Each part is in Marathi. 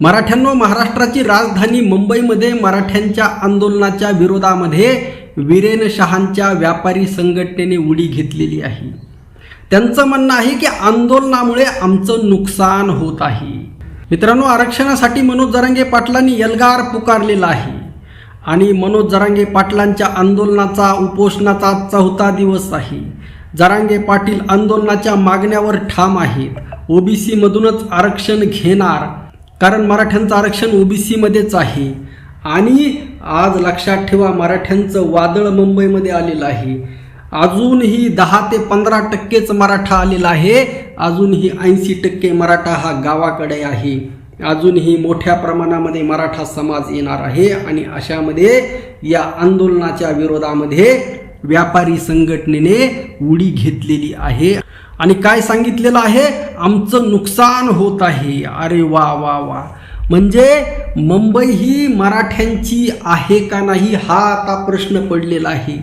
मराठ्यांनो महाराष्ट्राची राजधानी मुंबईमध्ये मराठ्यांच्या आंदोलनाच्या विरोधामध्ये वीरेन शहांच्या व्यापारी संघटनेने उडी घेतलेली आहे. त्यांचं म्हणणं आहे की आंदोलनामुळे आमचं नुकसान होत आहे. मित्रांनो आरक्षणासाठी मनोज जरांगे पाटलांनी एल्गार पुकारलेला आहे. आणि मनोज जरांगे पाटलांच्या आंदोलनाचा उपोषणाचा चौथा दिवस आहे. जरांगे पाटील आंदोलनाच्या मागण्यावर ठाम आहेत. ओबीसीमधूनच आरक्षण घेणार कारण मराठ्यांचं आरक्षण ओबीसीमध्येच आहे. आणि आज लक्षात ठेवा मराठ्यांचं वादळ मुंबईमध्ये आलेलं आहे. अजूनही दहा ते पंधरा टक्केच मराठा आलेला आहे. अजूनही ऐंशी टक्के मराठा हा गावाकडे आहे. अजूनही मोठ्या प्रमाणामध्ये मराठा समाज येणार आहे आणि अशामध्ये या आंदोलनाच्या विरोधामध्ये व्यापारी संघटनेने उडी घेतलेली आहे. आणि काय सांगितलेलं आहे? आमचं नुकसान होत आहे. अरे वा वा वा. म्हणजे मुंबई ही मराठ्यांची आहे का नाही हा आता प्रश्न पडलेला आहे.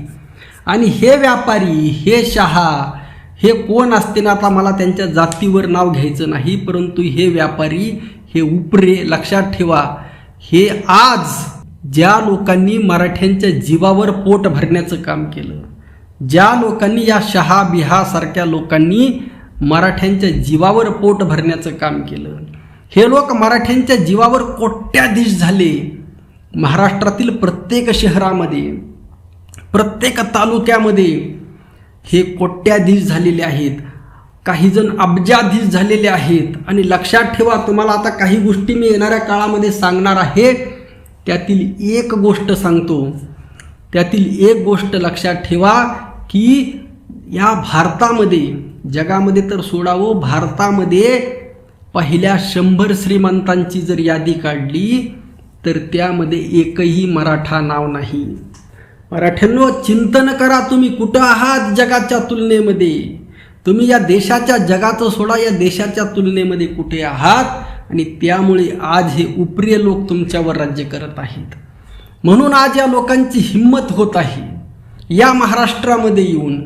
आणि हे व्यापारी हे शहा हे कोण असते ना आता मला त्यांच्या जातीवर नाव घ्यायचं नाही परंतु हे व्यापारी हे उपरे लक्षात ठेवा. हे आज ज्या लोकांनी मराठ्यांच्या जीवावर पोट भरण्याचं काम केलं ज्या लोकांनी या शहा बिहासारख्या लोकांनी मराठ्यांच्या जीवावर पोट भरण्याचं काम केलं हे लोक मराठ्यांच्या जीवावर कोट्याधीश झाले. महाराष्ट्रातील प्रत्येक शहरामध्ये प्रत्येक तालुक्यामध्ये हे कोट्याधीश झालेले आहेत. काही जण अब्जाधीश झालेले आहेत. आणि लक्षात ठेवा तुम्हाला आता काही गोष्टी मी येणाऱ्या काळामध्ये सांगणार आहे. त्यातील एक गोष्ट सांगतो. त्यातील एक गोष्ट लक्षात ठेवा की या भारतामध्ये जगामध्ये तर सोडावं भारतामध्ये पहिल्या शंभर श्रीमंतांची जर यादी काढली तर त्यामध्ये एकही मराठा नाव नाही. मराठ्यांनो चिंतन करा तुम्ही कुठं आहात जगाच्या तुलनेमध्ये? तुम्ही या देशाच्या जगाचं सोडा या देशाच्या तुलनेमध्ये कुठे आहात? आणि त्यामुळे आज हे उपरीय लोक तुमच्यावर राज्य करत आहेत. म्हणून आज या लोकांची हिंमत होत आहे. या महाराष्ट्रामध्ये येऊन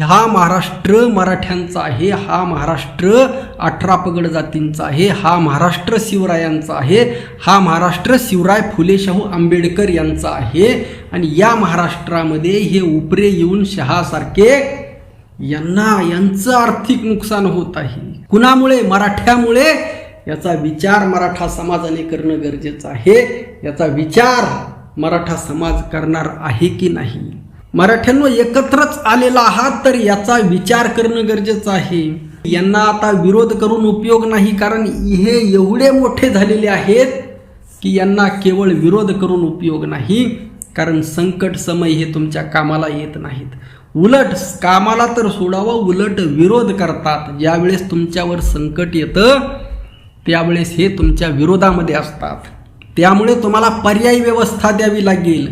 हा महाराष्ट्र मराठ्यांचा आहे हा महाराष्ट्र अठरा पगड जातींचा आहे हा महाराष्ट्र शिवरायांचा आहे हा महाराष्ट्र शिवराय फुले शाहू आंबेडकर यांचा आहे आणि या महाराष्ट्रामध्ये हे उपरे येऊन शहासारखे यांना यांचं आर्थिक नुकसान होत आहे. कुणामुळे? मराठ्यामुळे याचा विचार मराठा समाजाने करणं गरजेचं आहे. याचा विचार मराठा समाज करणार आहे की नाही? मराठ्यांनो एकत्रच आलेला आहात तर याचा विचार करणं गरजेचं आहे. यांना आता विरोध करून उपयोग नाही कारण हे एवढे मोठे झालेले आहेत की यांना केवळ विरोध करून उपयोग नाही कारण संकट समय हे तुमच्या कामाला येत नाहीत. उलट कामाला तर सोडावं उलट विरोध करतात. ज्यावेळेस तुमच्यावर संकट येतं त्यावेळेस हे तुमच्या विरोधामध्ये असतात. त्यामुळे तुम्हाला पर्यायी व्यवस्था द्यावी लागेल.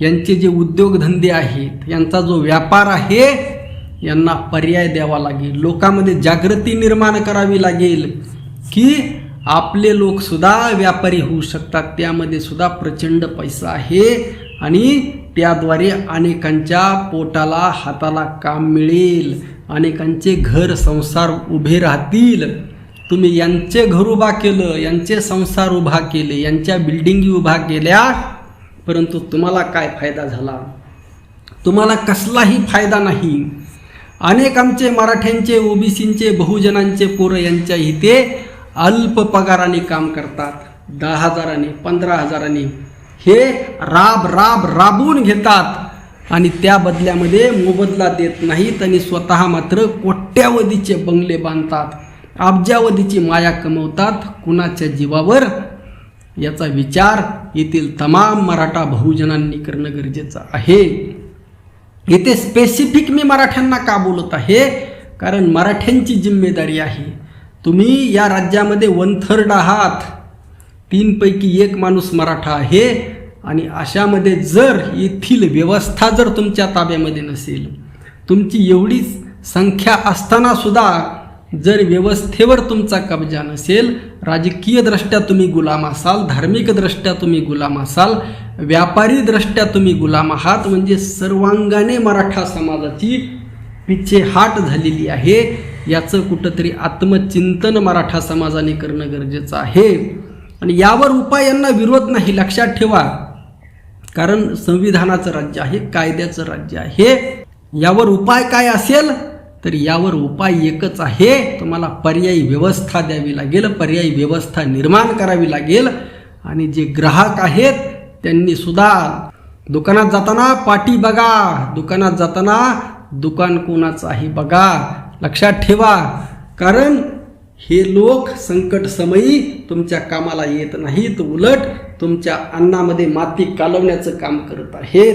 यांचे जे उद्योगधंदे आहेत यांचा जो व्यापार आहे यांना पर्याय द्यावा लागेल. लोकांमध्ये जागृती निर्माण करावी लागेल की आपले लोकसुद्धा व्यापारी होऊ शकतात. त्यामध्ये सुद्धा प्रचंड पैसा आहे आणि त्याद्वारे अनेकांच्या पोटाला हाताला काम मिळेल. अनेकांचे घर संसार उभे राहतील. तुम्ही यांचे घर उभा केलं यांचे संसार उभा केले यांच्या बिल्डिंगी उभा केल्या परंतु तुम्हाला काय फायदा झाला? तुम्हाला कसलाही फायदा नाही. अनेक आमचे मराठ्यांचे ओबीसींचे बहुजनांचे पोरं यांच्या इथे अल्प पगाराने काम करतात. दहा हजाराने पंधरा हजाराने. हे राब राब राबवून घेतात आणि त्या बदल्यामध्ये मोबदला देत नाहीत आणि स्वतः मात्र कोट्यावधीचे बंगले बांधतात. अब्जावधीची माया कमवतात कुणाच्या जीवावर? याचा विचार येथील तमाम मराठा बहुजनांनी करणं गरजेचं आहे. येथे स्पेसिफिक मी मराठ्यांना का बोलत आहे? कारण मराठ्यांची जिम्मेदारी आहे. तुम्ही या राज्यामध्ये वन थर्ड आहात. तीनपैकी एक माणूस मराठा आहे आणि अशामध्ये जर येथील व्यवस्था जर तुमच्या ताब्यामध्ये नसेल तुमची एवढीच संख्या असताना सुद्धा जर व्यवस्थेवर तुमचा कब्जा नसेल राजकीयदृष्ट्या तुम्ही गुलाम असाल धार्मिकदृष्ट्या तुम्ही गुलाम असाल व्यापारीदृष्ट्या तुम्ही गुलाम आहात म्हणजे सर्वांगाने मराठा समाजाची पिछेहाट झालेली आहे याचं कुठंतरी आत्मचिंतन मराठा समाजाने करणं गरजेचं आहे. आणि यावर उपायांना विरोध नाही लक्षात ठेवा. कारण संविधानाचं राज्य आहे कायद्याचं राज्य आहे. यावर उपाय काय असेल? तर यावर उपाय एकच आहे. तुम्हाला पर्यायी व्यवस्था द्यावी लागेल पर्यायी व्यवस्था निर्माण करावी लागेल. आणि जे ग्राहक आहेत त्यांनी सुद्धा दुकानात जाताना पाठी बघा. दुकानात जाताना दुकान कोणाचं आहे बघा. लक्षात ठेवा. कारण हे लोक संकट समयी तुमच्या कामाला येत नाहीत. उलट तुमच्या अन्नामध्ये माती कालवण्याचं काम करत आहेत.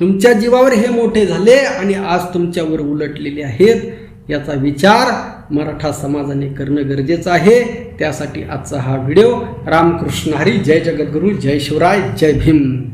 तुमच्या जीवावर हे मोठे झाले आणि आज तुमच्यावर उलटलेले आहेत याचा विचार मराठा समाजाने करणं गरजेचं आहे. त्यासाठी आजचा हा व्हिडिओ. रामकृष्ण हरी. जय जगद्गुरू. जय शिवराय. जय भीम.